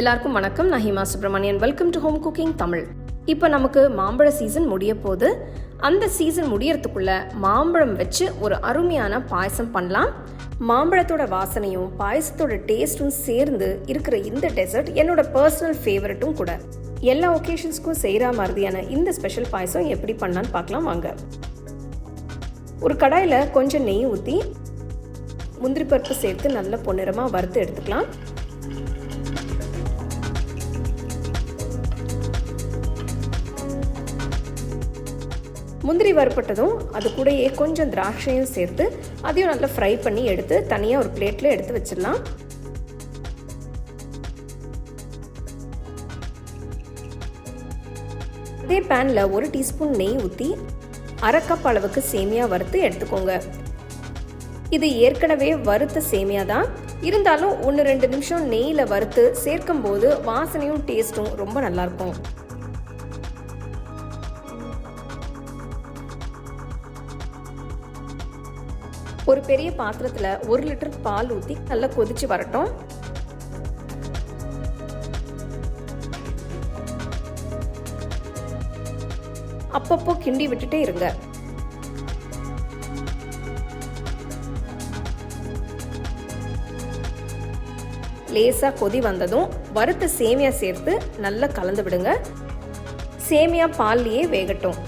எல்லாருக்கும் வணக்கம். நான் Hima Subramanian welcome to home cooking Tamil. இப்போ நமக்கு மாம்பழ சீசன் முடிய போது அந்த சீசன் முடியறதுக்குள்ள மாம்பழம் வச்சு ஒரு அருமையான பாயசம் பண்ணலாம். மாம்பழத்தோட வாசனையும் பாயசத்தோட டேஸ்ட்டும் சேர்ந்து இருக்கிற இந்த டெசர்ட் என்னோட பர்சனல் ஃபேவரட்டும் கூட. எல்லா ஒகேஷன்ஸ்க்கும் செய்கிற மாதிரியான இந்த ஸ்பெஷல் பாயசம் எப்படி பண்ணலான்னு பார்க்கலாம் வாங்க. ஒரு கடாயில் கொஞ்சம் நெய் ஊற்றி முந்திரி பருப்பு சேர்த்து நல்ல பொன்னிறமாக வறுத்து எடுத்துக்கலாம். முந்திரி வறுப்பட்டதும் அது கூடயே கொஞ்சம் திராட்சையும் சேர்த்து அதையும் நல்லா ஃப்ரை பண்ணி எடுத்து தனியாக ஒரு பிளேட்டில் எடுத்து வச்சிடலாம். அதே பேனில் ஒரு டீஸ்பூன் நெய் ஊற்றி அரை கப் அளவுக்கு சேமியா வறுத்து எடுத்துக்கோங்க. இது ஏற்கனவே வறுத்த சேமியா தான். இருந்தாலும் ஒன்று ரெண்டு நிமிஷம் நெய்யில் வறுத்து சேர்க்கும் போது வாசனையும் டேஸ்ட்டும் ரொம்ப நல்லாயிருக்கும் ஒரு பெரிய பாத்திரத்தில் ஒரு லிட்டர் பால் ஊற்றி நல்லா கொதிச்சு வரட்டும். அப்பப்போ கிண்டி விட்டுட்டே இருங்க. லேசாக கொதி வந்ததும் வறுத்த சேமியா சேர்த்து நல்லா கலந்து விடுங்க. சேமியா பால்லையே வேகட்டும்.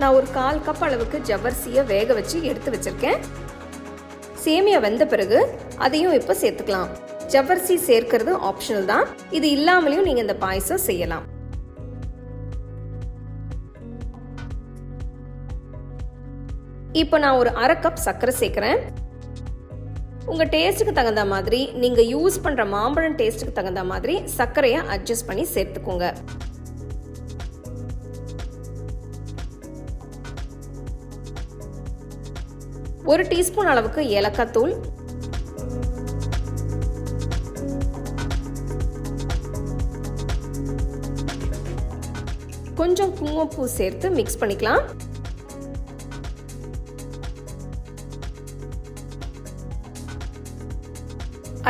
நான் ஒரு கால் கப் அளவுக்கு ஜவ்வரிசியை வேக வச்சு எடுத்து வச்சிருக்கேன். சேமியா வெந்த பிறகு அதையும் இப்போ சேர்த்துக்கலாம். ஜவ்வரிசி சேர்க்கிறது ஆப்ஷனல் தான். இது இல்லாமலையும் நீங்கள் இந்த பாயசம் செய்யலாம். இப்போ நான் ஒரு அரை கப் சர்க்கரை சேர்க்குறேன். உங்கள் டேஸ்ட்டுக்கு தகுந்த மாதிரி நீங்கள் யூஸ் பண்ணுற மாம்பழம் டேஸ்ட்டுக்கு தகுந்த மாதிரி சர்க்கரையை அட்ஜஸ்ட் பண்ணி சேர்த்துக்கோங்க. ஒரு டீஸ்பூன் அளவுக்கு ஏலக்காய் தூள். கொஞ்சம் குங்குமப்பூ சேர்த்து மிக்ஸ் பண்ணிக்கலாம்.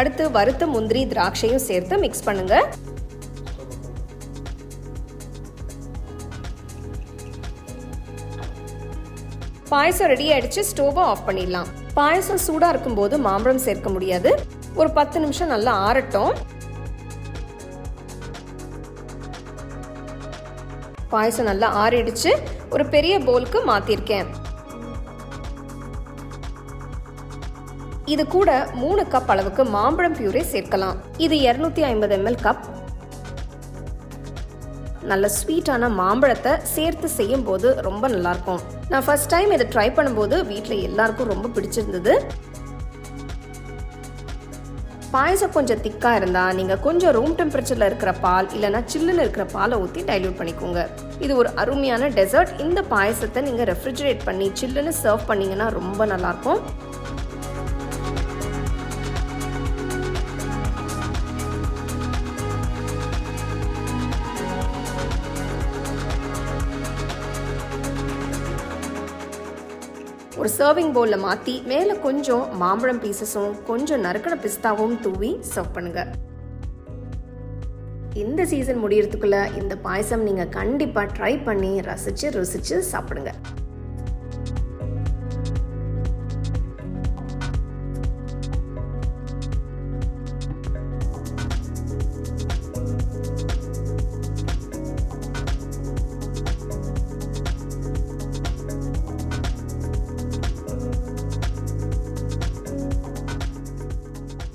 அடுத்து வறுத்த முந்திரி திராட்சையும் சேர்த்து மிக்ஸ் பண்ணுங்க. பாயசம் ரெடி ஆயிடுச்சு ஸ்டோவை ஆஃப் பண்ணிடலாம். பாயசம் சூடாக இருக்கும்போது மாம்பழம் சேர்க்க முடியாது. ஒரு பத்து நிமிஷம் நல்லா ஆறட்டும். பாயசம் நல்லா ஆறிடுச்சு. ஒரு பெரிய போலுக்கு மாற்றிருக்கேன் இது கூட மூணு கப் அளவுக்கு மாம்பழம் பியூரே சேர்க்கலாம். இது இரநூத்தி ஐம்பது எம்எல் கப் நல்ல ஸ்வீட்டான மாம்பழத்தை சேர்த்து செய்யும் போது ரொம்ப நல்லாயிருக்கும். நான் ஃபர்ஸ்ட் டைம் இதை ட்ரை பண்ணும்போது வீட்டில் எல்லாருக்கும் ரொம்ப பிடிச்சிருந்தது. பாயசம் கொஞ்சம் திக்காக இருந்தால் நீங்கள் கொஞ்சம் ரூம் டெம்பரேச்சரில் இருக்கிற பால் இல்லைனா சில்லுன்னு இருக்கிற பாலை ஊற்றி டைல்யூட் பண்ணிக்கோங்க. இது ஒரு அருமையான டெசர்ட் இந்த பாயசத்தை நீங்கள் ரெஃப்ரிஜரேட் பண்ணி சில்லுன்னு சர்வ் பண்ணிங்கன்னா ரொம்ப நல்லாயிருக்கும். ஒரு சர்விங் பவுலில் மாற்றி மேலே கொஞ்சம் மாம்பழம் பீசஸும் கொஞ்சம் நறுக்கண பிஸ்தாவும் தூவி சர்வ் பண்ணுங்க. இந்த சீசன் முடியறதுக்குள்ள இந்த பாயசம் நீங்கள் கண்டிப்பாக ட்ரை பண்ணி ரசித்து ருசித்து சாப்பிடுங்க.